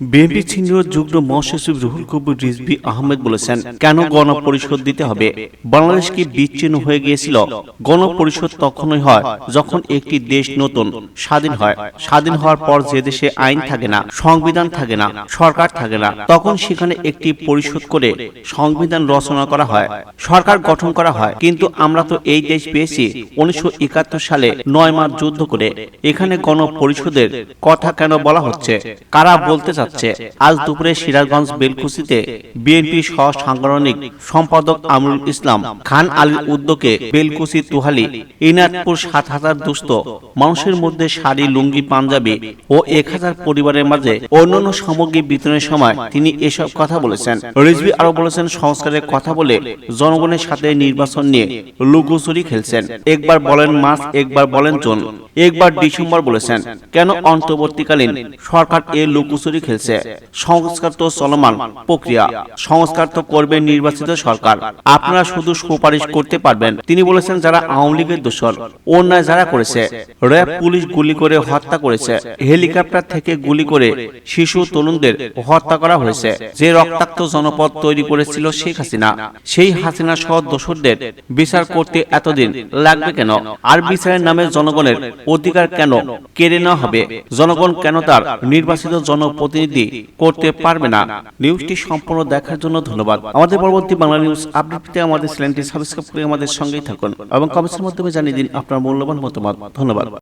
BNP senior যুগ্ম মহাসচিব রুহুল কবির রিজভি আহমেদ বলেছেন, কেন গণপরিষদ দিতে হবে? বাংলাদেশ কি বিচ্ছিন্ন হয়ে গিয়েছিল? গণপরিষদ তখনই হয় যখন একটি দেশ নতুন, স্বাধীন হয়। স্বাধীন হওয়ার পর যে দেশে আইন থাকে না, সংবিধান থাকে না, সরকার থাকে না, তখন সেখানে একটি পরিষদ করে সংবিধান রচনা করা হয়, সরকার গঠন করা হয়। কিন্তু আমরা তো এই দেশ পেয়েছি উনিশশো একাত্তর সালে নয় মাস যুদ্ধ করে। এখানে গণপরিষদের কথা কেন বলা হচ্ছে? কারা বলতে চাচ্ছে? আজ দুপুরে সিরাজগঞ্জ বেলকুচিতে বিএনপি সহ সাংগঠনিক সম্পাদক আমরুল ইসলাম খান আলীর উদ্যোগে বেলকুচি তুহালি ইনাদপুর সাত হাজার দুস্থ, মানুষের মধ্যে শাড়ি, লুঙ্গি, পাঞ্জাবি ও এক হাজার পরিবারের মাঝে অন্যান্য সামগ্রী বিতরণের সময় তিনি এসব কথা বলেছেন। রিজভি আরও বলেছেন, সংস্কারের কথা বলে জনগণের সাথে নির্বাচন নিয়ে লুকোচুরি খেলছেন। একবার বলেন মাস একবার বলেন জুন, একবার ডিসেম্বর বলেছেন। কেন অন্তর্বর্তীকালীন সরকার এ লুকোচুরি খেলছে? সংস্কার তো চলমান প্রক্রিয়া। সংস্কার তো করবে নির্বাচিত সরকার। আপনারা শুধু সুপারিশ করতে পারবেন। তিনি বলেছেন যারা আওয়ামী লীগের দোষর, অন্যায় যারা করেছে, র্যাব পুলিশ গুলি করে হত্যা করেছে। হেলিকপ্টার থেকে গুলি করে শিশু তরুণদের হত্যা করা হয়েছে। যে রক্তাক্ত জনপদ তৈরি করেছিল শেখ হাসিনা, সেই হাসিনা সহ দোষরদের বিচার করতে এতদিন লাগবে কেন? আর বিচারের নামে জনগণের অধিকার কেন কেড়ে নেওয়া হবে? জনগণ কেন তার নির্বাচিত জনপ্রতিনিধি করতে পারবে না। নিউজটি সম্পূর্ণ দেখার জন্য ধন্যবাদ। আমাদের পরবর্তী বাংলা নিউজ আপডেট পেতে আমাদের চ্যানেলটি সাবস্ক্রাইব করে আমাদের সঙ্গেই থাকুন এবং কমেন্টের মাধ্যমে জানিয়ে দিন আপনার মূল্যবান মতামত। ধন্যবাদ।